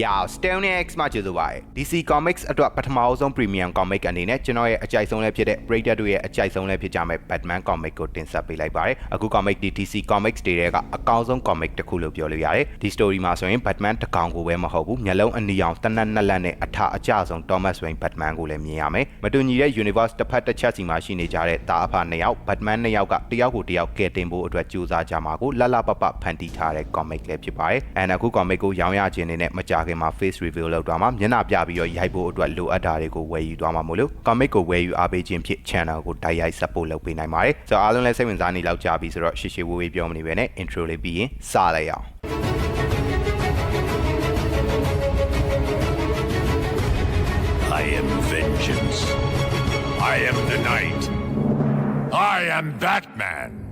Yeah, Stone X မှာကျေးဇူးပါတယ် DC Comics အတွက်ပထမအဆုံး Premium Comic အနေနဲ့ကျွန်တော်ရဲ့အကြိုက်ဆုံးလည်းဖြစ်တဲ့ Raider တို့ရဲ့အကြိုက်ဆုံးလည်းဖြစ်ကြမဲ့ Batman Comic ကိုတင်ဆက်ပေးလိုက်ပါတယ်အခု Comic ဒီ DC Comics တွေထဲကအကောင်းဆုံး Comic တစ်ခုလို့ပြောလို့ရတယ်ဒီ story မှာဆိုရင် Batman တစ်ကောင်ကိုပဲမဟုတ်ဘူးမျက်လုံးအနီအောင်တနက်နှစ်လက်နဲ့အထာအကျဆုံး Thomas Wayne Batman ကိုလည်းမြင်ရမယ်မတူညီတဲ့ Universe တစ်ဖက်တစ်ချက်စီမှာရှိနေကြတဲ့တာအဖနှစ်ယောက် Batman နှစ်ယောက်ကတယောက်ကိုတယောက်ကယ်တင်ဖို့အတွက်ကြိုးစားကြမှာကိုလလပပဖန်တီးထားတဲ့ Comic လည်းဖြစ်ပါတယ်အဲအခု Comic ကိုရောင်းရခြင်းနဲ့မကြခင်မှာ Face Reveal လုပ်သွားမှာမျက်နှာပြပြီးတော့ရိုက်ဖို့အတွက်လိုအပ်တာတွေကိုဝယ်ယူသွားမှာမို့လို့ Comic ကိုဝယ်ယူအားပေးခြင်းဖြစ် Channel ကိုတိုက်ရိုက် support လုပ်ပေးနိုင်ပါတယ်ဆိုတော့အားလုံးလည်းစိတ်ဝင်စားနေလောက်ကြပြီဆိုတော့ရှေ့ရှေ့ဝေးဝေးပြောမနေပဲနဲ့ intro လေးပြီးရင်စလိုက်အောင် I am vengeance. I am the night. I am Batman.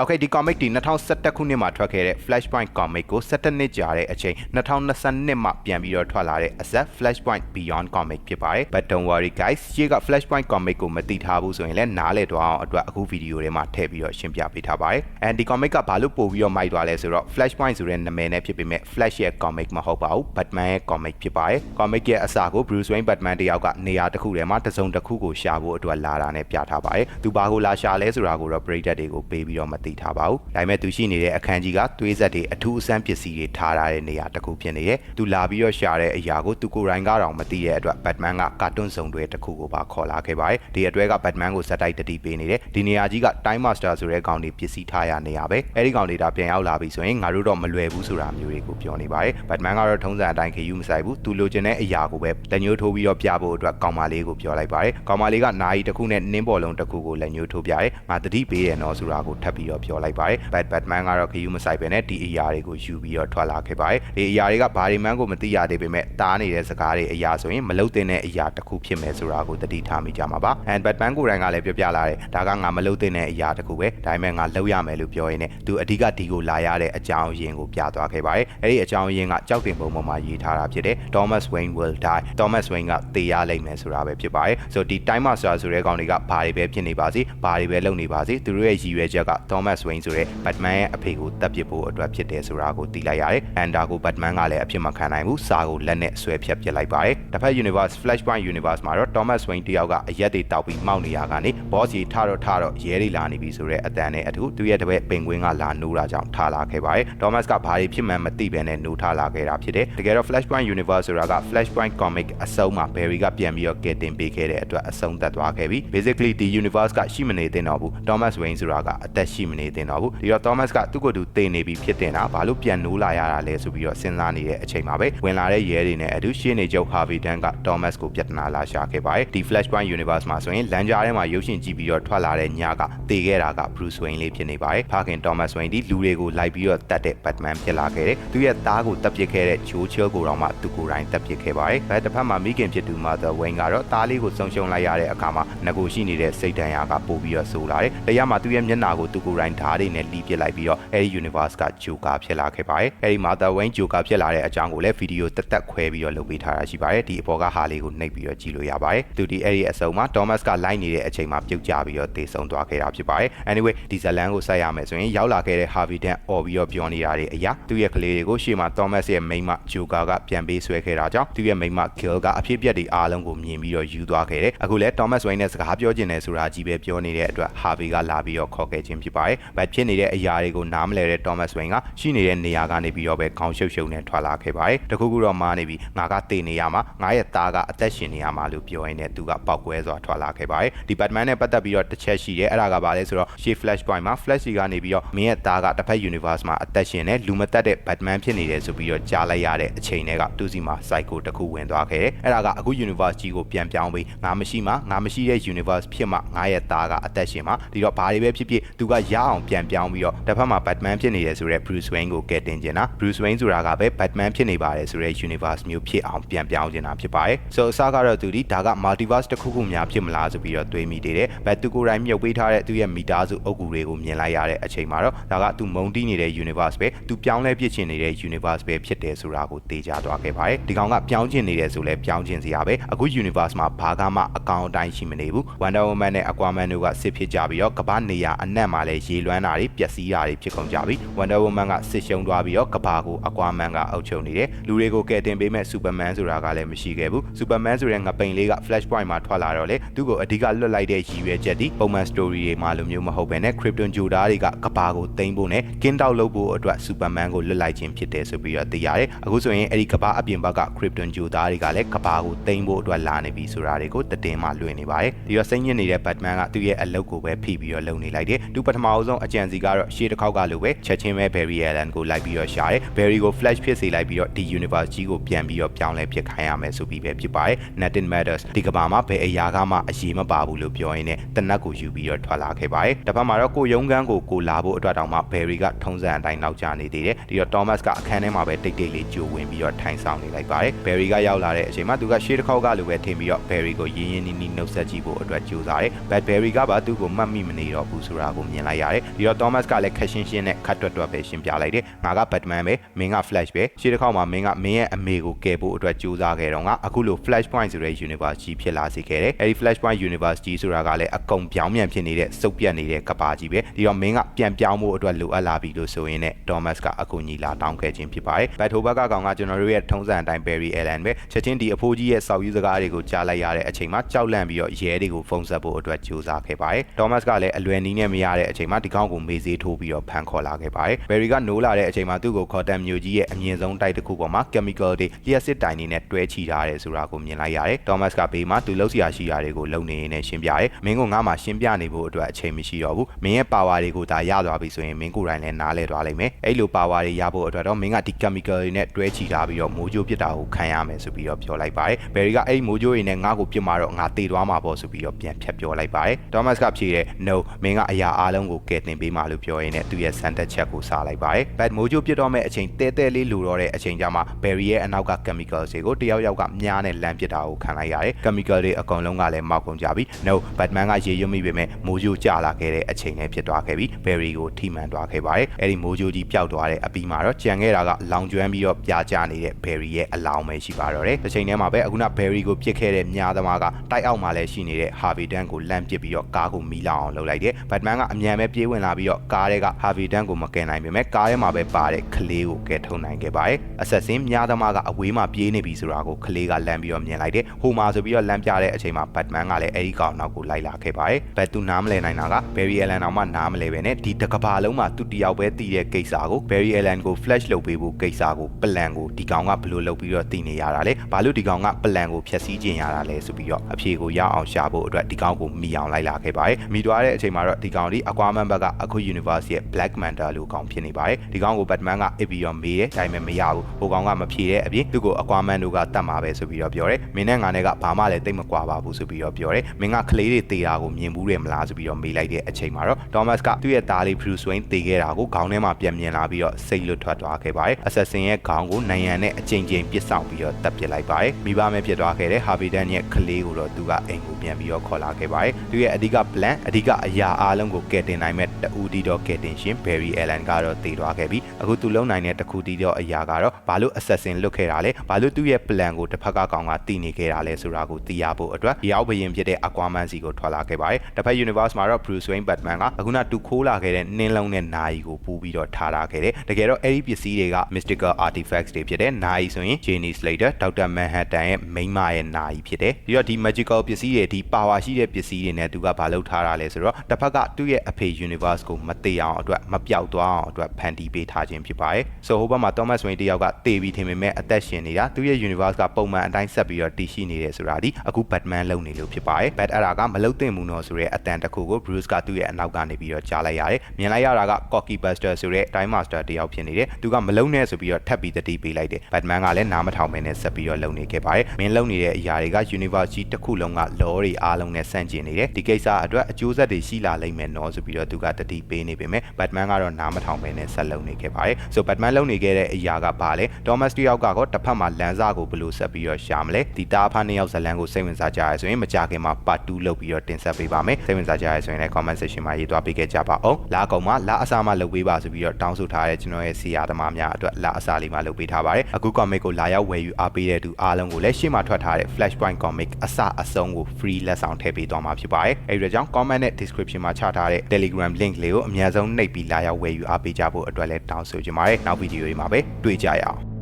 Okay ဒီ comic ဒီ2011ခုနှစ်မှာထွက်ခဲ့တဲ့ Flashpoint comic ကို17နှစ်ကြာတဲ့အချိန်2022မှာပြန်ပြီးတော့ထွက်လာတဲ့အဆက် Flashpoint Beyond comic ဖြစ်ပါတယ် but don't worry guys ရှေ့က Flashpoint comic ကိုမသိထားဘူးဆိုရင်လည်းနားလည်သွားအောင်အတွက်အခုဗီဒီယိုထဲမှာထည့်ပြီးတော့ရှင်းပြပေးထားပါတယ် and ဒီ comic ကဘာလို့ပို့ပြီးတော့မိုက်သွားလဲဆိုတော့ Flashpoint ဆိုတဲ့နာမည်နဲ့ဖြစ်ပေမဲ့ Flash ရဲ့ comic မဟုတ်ပါဘူး Batman ရဲ့ comic ဖြစ်ပါတယ် comic ရဲ့အစကို Bruce Wayne Batman တယောက်ကနေရာတစ်ခုထဲမှာတစ်စုံတစ်ခုကိုရှာဖို့အတွက်လာတာနဲ့ပြထားပါတယ်သူဘာကိုလာရှာလဲဆိုတာကိုတော့ Brader တွေကိုပေးပြီးတော့မသိထားပါဘူးဒါပေမဲ့သူရှိနေတဲ့အခန်းကြီးကသွေးဆက်တွေအထူးအဆန်းပစ္စည်းတွေထားထားတဲ့နေရာတစ်ခုဖြစ်နေတယ်သူလာပြီးတော့ရှာတဲ့အရာကိုသူကိုယ်တိုင်ကတော့မသိတဲ့အတွက် Batman ကကာတွန်းစုံတွေတစ်ခုကိုပါခေါ်လာခဲ့ပါတယ်ဒီအတွဲက Batman ကိုစက်တိုက်တတိပေးနေတယ်ဒီနေရာကြီးက Time Master ဆိုတဲ့ကောင်တွေပစ္စည်းထားရနေရပဲအဲဒီကောင်တွေဒါပြန်ရောက်လာပြီဆိုရင်ငါတို့တော့မလွယ်ဘူးဆိုတာမျိုးတွေကိုပြောနေပါတယ် Batman ကတော့ထုံးစံအတိုင်းခယူးမဆိုင်ဘူးသူလိုချင်တဲ့အရာကိုပဲလက်ညှိုးထိုးပြီးတော့ပြဖို့အတွက်ကောင်မလေးကိုပြောလိုက်ပါတယ်ကောင်မလေးကနာရီတစ်ခုနဲ့နင်းပေါ်လုံးတစ်ခုကိုလက်ညှိုးထိုးပြတယ်ငါတတိပေးရနော်ဆိုတာကိုထပ်ပြီးတော့ပြောလိုက်ပါတယ် Bat Batman ကတော့ခယူးမဆိုင်ပဲနဲ့ဒီအရာတွေကိုယူပြီးတော့ထွက်လာခဲ့ပါတယ်ဒီအရာတွေကဘာတွေမှန်းကိုမသိရသေးပေမဲ့တားနေတဲ့စကားတွေအရာဆိုရင်မလုတဲ့အရာတစ်ခုဖြစ်မယ်ဆိုတာကိုတတိထားမိကြမှာပါ and Batman ကိုယ်တိုင်ကလည်းပြောပြလာတယ်ဒါကငါမလုတဲ့အရာတစ်ခုပဲဒါပေမဲ့ငါလုပ်ရမယ်လို့ပြောရင်းနဲ့သူအဓိကဒီကိုလာရတဲ့အကြောင်းအရင်းကိုပြသွားခဲ့ပါတယ်အဲ့ဒီအကြောင်းအရင်းကကြောက်တင်ပုံပေါ်မှာရေးထားတာဖြစ်တယ် Thomas Wayne will die Thomas Wayne ကသေရလိမ့်မယ်ဆိုတာပဲဖြစ်ပါတယ်ဆိုတော့ဒီ Time Master ဆိုတဲ့ကောင်တွေကဘာတွေပဲဖြစ်နေပါစေဘာတွေပဲလုပ်နေပါစေသူတို့ရဲ့ရည်ရွယ်ချက်က Thomas Wayne ဆိုတဲ့ Batman ရဲ့အဖေကိုတပ်ပစ်ဖို့အတွက်ဖြစ်တယ်ဆိုတာကိုသိလိုက်ရတယ်။ Anda ကို Batman ကလည်းအဖြစ်မခံနိုင်ဘူး။စာကိုလက်နဲ့ဆွဲဖြတ်ပစ်လိုက်ပါတယ်။တစ်ဖက် Universe Flashpoint Universe မှာတော့ Thomas Wayne တယောက်ကအရက်တွေတောက်ပြီးမောက်နေရကနေ boss ကြီးထတော့ထတော့ရဲတွေလာနေပြီဆိုတဲ့အတန်နဲ့အထူးသူရဲ့တပည့်ပင်ကွင်းကလာနိုးတာကြောင့်ထားလာခဲ့ပါတယ်။ Thomas ကဘာတွေဖြစ်မှန်းမသိဘဲနဲ့နိုးထားလာခဲ့တာဖြစ်တယ်။တကယ်တော့ Flashpoint Universe ဆိုတာက Flashpoint Comic အစုံမှာ Barry ကပြန်ပြီးတော့ကယ်တင်ပေးခဲ့တဲ့အတွက်အဆုံးသတ်သွားခဲ့ပြီ။ Basically ဒီ Universe ကရှိမနေသင့်တော့ဘူး။ Thomas Wayne ဆိုတာကအသက်ရှိမနေသင့်တော့ဘူး။ဒီတော့ Thomas ကသူ့ကိုယ်သူတည်နေပြီဖြစ်တင်တာဘာလို့ပြန်နိုးလာရတာလဲဆိုပြီးတော့စဉ်းစားနေတဲ့အချိန်မှာပဲဝင်လာတဲ့ရဲတွေနဲ့အတူရှင်းနေချုပ် Harvey Dent က Thomas ကိုပြဿနာလာရှာခဲ့ပါတယ်ဒီ Flashpoint Universe မှာဆိုရင်လမ်းကြားထဲမှာရုပ်ရှင်ကြည့်ပြီးတော့ထွက်လာတဲ့ညကတေခဲ့တာက Bruce Wayne လေးဖြစ်နေပါတယ်ဖခင် Thomas Wayne ဒီလူတွေကိုလိုက်ပြီးတော့တတ်တဲ့ Batman ဖြစ်လာခဲ့တယ်သူရဲ့သားကိုတပ်ပစ်ခဲ့တဲ့ Joe Chill ကိုတော့မှသူကိုယ်တိုင်တပ်ပစ်ခဲ့ပါတယ်ဘက်တစ်ဖက်မှာမိခင်ဖြစ်သူ Mother Wayne ကတော့သားလေးကိုဆုံးရှုံးလိုက်ရတဲ့အခါမှာငကိုရှိနေတဲ့စိတ်ဒဏ်ရာကပို့ပြီးတော့ဆိုးလာတယ်တရားမှာသူရဲ့မျက်နှာကိုသူကိုယ်တိုင်ဓာတ်တွေနဲ့လီးပစ်လိုက်ပြီးတော့အဲဒီ Universe က Joker ဖြစ်လာခဲ့ပါတယ်အဲဒီ Mother Wayne Joker ဖြစ်လာတဲ့အကြောင်းကိုလည်းဗီဒီယိုတက်တက်ခွဲပြီးတော့လုပ်ပေးထားတာရှိပါတယ်ဒီအပေါ်ကဟာလေးကိုနှိပ်ပြီးတော့ကြည့်လို့ရပါတယ်သူဒီအဲ့ဒီအစုံမှာ Thomas ကလိုက်နေတဲ့အချိန်မှာပြုတ်ကျပြီးတော့တေဆုံးသွားခဲ့တာဖြစ်ပါတယ် anyway ဒီဇလန်ကိုဆက်ရမယ်ဆိုရင်ရောက်လာခဲ့တဲ့ Harvey Dent អော်ပြီးတော့ပြောနေတာတွေအရာသူ့ရဲ့ကလေးတွေကိုရှေ့မှာ Thomas ရဲ့မိန်းမ Joker ကပြန်ပေးဆွဲခဲ့တာကြောင့်သူ့ရဲ့မိန်းမ Kill ကအဖြစ်ပြက်တွေအားလုံးကိုမြင်ပြီးတော့ယူသွားခဲ့တယ်အခုလဲ Thomas Wayne နဲ့စကားပြောကျင်တယ်ဆိုတာကြီးပဲပြောနေတဲ့အတွက် Harvey ကလာပြီးတော့ခေါ်ခဲ့ခြင်းဖြစ်ပါတယ်ဘတ်ဖြစ်နေတဲ့အရာတွေကိုနားမလဲတဲ့ Thomas Wayne ကရှိနေတဲ့နေရာကနေပြီးတော့ပဲခေါင်းရှုပ်ရှုပ်နဲ့ထွက်လာခဲ့ပါတယ်တခုခုတော့မားနေပြီငါကတေနေရမှာငါရဲ့သားကအသက်ရှင်နေရမှာလို့ပြောရင်းနဲ့သူကပောက်ကွဲစွာထွက်လာခဲ့ပါတယ်ဒီ Batman နဲ့ပတ်သက်ပြီးတော့တစ်ချက်ရှိတယ်အဲ့ဒါကဘာလဲဆိုတော့ရှေ့ Flashpoint မှာ Flash ကြီးကနေပြီးတော့မင်းရဲ့သားကတစ်ဖက် Universe မှာအသက်ရှင်နေလူမတက်တဲ့ Batman ဖြစ်နေတယ်ဆိုပြီးတော့ကြားလိုက်ရတဲ့အချိန်တွေကသူစီမှာ Psycho တစ်ခုဝင်သွားခဲ့တယ်အဲ့ဒါကအခု Universe ကြီးကိုပြန်ပြောင်းပြီးငါမရှိမှငါမရှိတဲ့ Universe ဖြစ်မှငါရဲ့သားကအသက်ရှင်မှာဒီတော့ဘာတွေပဲဖြစ်ဖြစ်သူကရအောင်ပြန်ပြောင်းပြီးတော့တစ်ဖက်မှာ Batman ဖြစ်နေတယ်ဆိုတော့ Bruce Wayne ကိုကယ်တင်ခြင်းတာ Bruce Wayne ဆိုတာကပဲ Batman ဖြစ်နေပါတယ်ဆိုတော့ Universe မျိုးဖြစ်အောင်ပြန်ပြောင်းခြင်းတာဖြစ်ပါတယ်။ So အစကတော့သူဒီဒါက Multiverse တစ်ခုခုများဖြစ်မလားဆိုပြီးတော့တွေးမိသေးတယ်။ဘတ်သူကိုယ်တိုင်မြုပ်ပေးထားတဲ့သူရဲ့မိသားစုအုပ်ကူတွေကိုမြင်လိုက်ရတဲ့အချိန်မှာတော့ဒါကသူမုံတီးနေတဲ့ Universe ပဲသူပြောင်းလဲပြစ်ချင်နေတဲ့ Universe ပဲဖြစ်တယ်ဆိုတာကိုသိကြသွားခဲ့ပါတယ်။ဒီကောင်ကပြောင်းချင်နေတယ်ဆိုလဲပြောင်းချင်စရာပဲ။အခု Universe မှာဘာကမှအကောင်အတိုင်းရှိမနေဘူး။ Wonder Woman နဲ့ Aquaman တို့ကစစ်ဖြစ်ကြပြီးတော့ကမ္ဘာနေရာအနက်မှာလည်းရေလွမ်းတာတွေပျက်စီးတာတွေဖြစ်ကုန်ကြပြီ Wonder Woman ကစစ်ရှုံးသွားပြီးတော့ကဘာကို Aquaman ကအုပ်ချုပ်နေတယ်လူတွေကိုကယ်တင်ပေးမဲ့ Superman ဆိုတာကလည်းမရှိခဲ့ဘူး Superman ဆိုတဲ့ငပိန်လေးက Flashpoint မှာထွက်လာတော့လေသူ့ကိုအဓိကလွတ်လိုက်တဲ့ရည်ရွယ်ချက်ဒီပုံမှန် story တွေမှာလိုမျိုးမဟုတ်ဘဲနဲ့ Krypton ဂျိုဒါတွေကကဘာကိုသိမ်းဖို့နဲ့ကင်းတောက်လုပ်ဖို့အတွက် Superman ကိုလွတ်လိုက်ခြင်းဖြစ်တယ်ဆိုပြီးတော့သိရတယ်အခုဆိုရင်အဲ့ဒီကဘာအပြင်ဘက်က Krypton ဂျိုဒါတွေကလည်းကဘာကိုသိမ်းဖို့အတွက်လာနေပြီဆိုတာတွေကိုတည်င်းမှလွှင့်နေပါတယ်ဒီတော့စိတ်ညစ်နေတဲ့ Batman ကသူ့ရဲ့အလုပ်ကိုပဲဖိပြီးတော့လုပ်နေလိုက်တယ်သူပထမအဆုံးအကြံစီကတော့ရှေ့တစ်ခေါက်ကလိုပဲချက်ချင်းပဲ Barry Allen ကိုလိုက်ပြီးတော့ရှာတယ် Barry ကို Flash ဖြစ်စေလိုက်ပြီးတော့ဒီ universe ကြီးကိုပြန်ပြီးတော့ပြောင်းလဲပြစ်ခိုင်းရမယ်ဆိုပြီးပဲဖြစ်ပါတယ် Nothing matters ဒီကဘာမှာဘယ်အရာကမှအရေးမပါဘူးလို့ပြောရင်းနဲ့တနက်ကိုယူပြီးတော့ထွက်လာခဲ့ပါတယ်တစ်ဖက်မှာတော့ကိုယုံကန်းကိုကိုလာဖို့အတွက်တောင်မှ Barry ကထုံးစံအတိုင်းနောက်ကျနေသေးတယ်ဒီတော့ Thomas ကအခန်းထဲမှာပဲတိတ်တိတ်လေးကြိုဝင်ပြီးတော့ထိုင်ဆောင်နေလိုက်ပါတယ် Barry ကရောက်လာတဲ့အချိန်မှာသူကရှေ့တစ်ခေါက်ကလိုပဲထင်ပြီးတော့ Barry ကိုရင်းရင်းနှီးနှီးနှုတ်ဆက်ကြည့်ဖို့အတွက်ကြိုးစားတယ် But Barry ကပါသူ့ကိုမှတ်မိမနေတော့ဘူးဆိုတာကိုမြင်လိုက်ရတယ်ဒီတော့ Thomas ကလည်းခက်ရှင်းရှင်းနဲ့ခတ်တွတ်တွတ်ပဲရှင်းပြလိုက်တယ်ငါက Batman ပဲမင်းက Flash ပဲရှေ့တစ်ခေါက်မှာမင်းကမင်းရဲ့အမေကိုကယ်ဖို့အတွက်ကြိုးစားခဲ့တော့ငါအခုလို Flashpoint ဆိုတဲ့ universe ကြီးဖြစ်လာစေခဲ့တယ်အဲဒီ Flashpoint universe ကြီးဆိုတာကလည်းအကုန်ပြောင်းပြန်ဖြစ်နေတဲ့စုပ်ပြတ်နေတဲ့ကဘာကြီးပဲဒီတော့မင်းကပြန်ပြောင်းဖို့အတွက်လိုအပ်လာပြီလို့ဆိုရင်ね Thomas ကအကူညီလာတောင်းခဲ့ခြင်းဖြစ်ပါတယ်ဘတ်ထိုဘက်ကကောင်ကကျွန်တော်တို့ရဲ့ထုံးစံအတိုင်း Barry Allen ပဲချက်ချင်းဒီအဖိုးကြီးရဲ့စောက်ယူစကားတွေကိုကြားလိုက်ရတဲ့အချိန်မှာကြောက်လန့်ပြီးတော့ရဲတွေကိုဖုန်းဆက်ဖို့အတွက်ကြိုးစားခဲ့ပါတယ် Thomas ကလည်းအလွယ်နီးနဲ့မရတဲ့အချိန်မှာဒီကောင်ကိုမေးစေးထိုးပြီးတော့ဖန်ခေါ်လာခဲ့ပါတယ် Barry ကနိုးလာတဲ့အချိန်မှာသူ့ကိုခေါ်တမ်မျိုးကြီးရဲ့အမြင့်ဆုံးတိုက်တစ်ခုပေါ်မှာ chemical တွေလျှက်စစ်တိုင်နေနဲ့တွဲချီထားတယ်ဆိုတာကိုမြင်လိုက်ရတယ် Thomas ကဘေးမှာသူလှုပ်ရှားရှိရာတွေကိုလုံနေရင်းနဲ့ရှင်းပြရဲမင်းကငါ့မှာရှင်းပြနေဖို့အတွက်အချိန်မရှိတော့ဘူးမင်းရဲ့ power တွေကိုဒါရသွားပြီဆိုရင်မင်းကိုယ်တိုင်လည်းနားလဲသွားလိမ့်မယ်အဲ့လို power တွေရဖို့အတွက်တော့မင်းကဒီ chemical တွေနဲ့တွဲချီထားပြီးတော့မိုးကြိုးပစ်တာကိုခံရမယ်ဆိုပြီးတော့ပြောလိုက်ပါတယ် Barry ကအဲ့ဒီမိုးကြိုးတွေနဲ့ငါ့ကိုပြစ်မှာတော့ငါတေသွားမှာပေါ့ဆိုပြီးတော့ပြန်ဖြတ်ပြောလိုက်ပါတယ် Thomas ကဖြေတယ် no မင်းကအရာအားလုံးကိုကယ်တင်ပေးမှလို့ပြောရင်းနဲ့သူရဲ့စံတက်ချက်ကိုစားလိုက်ပါတယ် Bat မိုးကြိုးပစ်တော့မဲ့အချိန်တဲတဲလေးလိုတော့တဲ့အချိန်ကြမှာ Barry ရဲ့အနောက်က chemical တွေကိုတယောက်ယောက်ကမြားနဲ့လမ်းပစ်တာကိုခံလိုက်ရတယ် chemical တွေအကုန်လုံးကလည်းမောက်ကုန်ကြပြီ no Batman ကရေရွတ်မိပေမဲ့မိုးကြိုးကျလာခဲ့တဲ့အချိန်နဲ့ဖြစ်သွားခဲ့ပြီး Barry ကိုထိမှန်သွားခဲ့ပါတယ်အဲ့ဒီမိုးကြိုးကြီးပျောက်သွားတဲ့အပြီးမှာတော့ကြံခဲ့တာကလောင်ကျွမ်းပြီးတော့ပြာကျနေတဲ့ Barry ရဲ့အလောင်းပဲရှိပါတော့တယ်တစ်ချိန်တည်းမှာပဲအခုန Barry ကိုပြစ်ခဲ့တဲ့မြားသမားကတိုက်အောက်မှာလည်းရှိနေတဲ့ Harvey Dent ကိုလမ်းပစ်ပြီးတော့ကားကိုမီးလောင်အောင်လုပ်လိုက်တယ် Batman ကအမြန်ပဲပြေးဝင်လာပြီးတော့ကားထဲက Harvey Dent ကိုမကယ်နိုင်ပေမဲ့ကားထဲမှာပဲပါတဲ့ကလေးကိုကယ်ထုတ်နိုင်ခဲ့ပါတယ်အဆက်စင်းမြားသမားကအဝေးမှာပြေးနေပြီဆိုတာကိုကလေးကလမ်းပြီးတော့မြင်လိုက်တယ်ဟိုမှာဆိုပြီးတော့လမ်းပြတဲ့အချိန်မှာ Batman ကလည်းအဲဒီကောင်နောက်ကိုလိုက်လာခဲ့ပါတယ်ဘတ်သူနားမလဲနိုင်တာက Barry Allen အောင်မှနားမလဲပဲနဲ့ဒီတကဘာလုံးမှာသူတယောက်ပဲတည်တဲ့ကိစ္စကို Barry Allen ကို flash လုပ်ပေးဖို့ကိစ္စကိုပလန်ကိုဒီကောင်ကဘယ်လိုလုပ်ပြီးတော့တည်နေရတာလဲဘာလို့ဒီကောင်ကပလန်ကိုဖျက်ဆီးခြင်းရတာလဲဆိုပြီးတော့အဖြေကိုရအောင်ရှာဖို့အတွက်ဒီကောင်ကိုမိအောင်လိုက်လာခဲ့ပါတယ်မိသွားတဲ့အချိန်မှာတော့ဒီကောင်ဒီ Aquaman ဘက်ကအခု Universe ရဲ့ Black Manta လို့ကောင်ဖြစ်နေပါတယ်ဒီကောင်ကို Batman ကအစ်ပြီးတော့မေးတယ်ဒါပေမဲ့မရဘူးဟိုကောင်ကမဖြေတဲ့အပြင်သူ့ကို Aquaman တို့ကတတ်မှာပဲဆိုပြီးတော့ပြောတယ်မင်းနဲ့ငါနဲ့ကဘာမှလည်းတိတ်မကွာပါဘူးဆိုပြီးတော့ပြောတယ်မင်းကကလေးတွေတေတာကိုမြင်ဘူးတယ်မလားဆိုပြီးတော့မေးလိုက်တဲ့အချိန်မှာတော့ Thomas ကသူ့ရဲ့သားလေး Bruce Wayne တေခဲ့တာကိုခေါင်းထဲမှာပြန်မြင်လာပြီးတော့စိတ်လွတ်ထွက်သွားခဲ့ပါတယ် Assassin ရဲ့ခေါင်းကိုနိုင်ရန်နဲ့အချိန်ချင်းပစ်ဆောင်ပြီးတော့တပ်ပစ်လိုက်ပါတယ်မိဘမဲ့ဖြစ်သွားခဲ့တဲ့ Harvey Dent ရဲ့ကလေးကိုတော့သူကအိမ်ကိုပြန်ပြီးတော့ခေါ်လာခဲ့ပါတယ်သူရဲ့အဓိက plan အဓိကအရာအားလုံးကိုကယ်တင်နိုင်မဲ့တူတီတော့ကယ်တင်ရှင် Barry Allen ကတော့တည်သွားခဲ့ပြီအခုသူလုံနိုင်တဲ့တခုတီတော့အရာကတော့ဘာလို့ Assassin လွတ်ခဲ့တာလဲဘာလို့သူ့ရဲ့ plan ကိုတစ်ဖက်ကကောင်ကတည်နေခဲ့တာလဲဆိုတာကိုသိရဖို့အတွက်ရောက်ဘရင်ဖြစ်တဲ့ Aquaman စီကိုထွက်လာခဲ့ပါတယ်တစ်ဖက် universe မှာတော့ Bruce Wayne Batman ကအခုနတူခိုးလာခဲ့တဲ့နင်းလုံးနဲ့နာယီကိုပူးပြီးတော့ထားထားခဲ့တယ်တကယ်တော့အဲ့ဒီပစ္စည်းတွေက mystical artifacts တွေဖြစ်တဲ့နာယီဆိုရင် Jenny Slater Dr. Manhattan ရဲ့မိန်းမရဲ့နာယီဖြစ်တယ်ပြီးတော့ဒီ magical ပစ္စည်းတွေဒီ power ရှိတဲ့ပစ္စည်းတွေနဲ့သူကဘာလုပ်ထားတာလဲဆိုတော့တစ်ဖက်ကသူ့ရဲ့အဖေ universe ကိုမသေးအောင်အတွက်မပြောက်သွားအောင်အတွက်ဖန်တီးပေးထားခြင်းဖြစ်ပါတယ်ဆိုဟိုဘက်မှာ Thomas Wayne တယောက်ကတေပြီးထင်ပေမဲ့အသက်ရှင်နေတာသူ့ရဲ့ universe ကပုံမှန်အတိုင်းဆက်ပြီးတော့တည်ရှိနေတယ်ဆိုတာဒီအခု Batman လုပ်နေလို့ဖြစ်ပါတယ် Bat အဲ့ဒါကမလုပ်သင့်ဘူးနော်ဆိုတဲ့အတန်တစ်ခုကို Bruce ကသူ့ရဲ့အနောက်ကနေပြီးတော့ကြားလိုက်ရတယ်မြင်လိုက်ရတာက Cocky Buster ဆိုတဲ့ Time Master တယောက်ဖြစ်နေတယ်သူကမလုံနဲ့ဆိုပြီးတော့ထပ်ပြီးတတိပေးလိုက်တယ် Batman ကလည်းနားမထောင်မနဲ့ဆက်ပြီးတော့လုံနေခဲ့ပါတယ်မင်းလုံနေတဲ့အရာတွေက Universe ကြီးတစ်ခုလုံးက law တွေအားလုံးနဲ့ဆန့်ကျင်နေတယ်ဒီကိစ္စအတွက်အကျိုးဆက်တွေရှိလာလိမ့်မယ်နော်ဆိုပြီးတော့သူကတတိပေးနေပေမဲ့ Batman ကတော့နားမထောင်မနဲ့ဆက်လုံနေခဲ့ပါတယ်ဆို Batman လုံနေခဲ့တဲ့အရာကဘာလဲ Thomas တယောက်ကတော့တစ်ဖက်မှာလမ်းစာကိုဘယ်လိုဆက်ပြီးတော့ရှာမလဲဒီတားဖားနှစ်ယောက်ဇလန်ကိုစိတ်ဝင်စားကြရဆိုရင်မကြခင်မှာ part 2လုပ်ပြီးတော့တင်ဆက်ပေးပါမယ်စိတ်ဝင်စားကြရဆိုရင်လည်း comment section မှာရေးသွားပေးခဲ့ကြပါအောင်လာကောင်မှာလာအစားမှလုပ်ပေးပါဆိုပြီးတော့တောင်းဆိုထားတဲ့ကျွန်တော်ရဲ့စီယာသမားများအတွက်လာအစားလေးမှလုပ်ပေးထားပါတယ်အခု comic ကိုလာရောက်ဝယ်ယူအားပေးတဲ့သူအားလုံးကိုလည်းရှေ့မှာထွက်ထားတဲ့ Flashpoint comic အစအဆုံးကို free လက်ဆောင်ထည့်ပေးသွားမှာဖြစ်ပါတယ်အဲဒီတော့ကြောင့် comment နဲ့ description မှာချထားတဲ့ Telegram Telegram link လေးကိုအများဆုံးနှိပ်ပြီးလာရောက်ဝယ်ယူအားပေးကြဖို့အတွက်လည်းတောင်းဆိုချင်ပါတယ်နောက်ဗီဒီယိုတွေမှာပဲတွေ့ကြရအောင်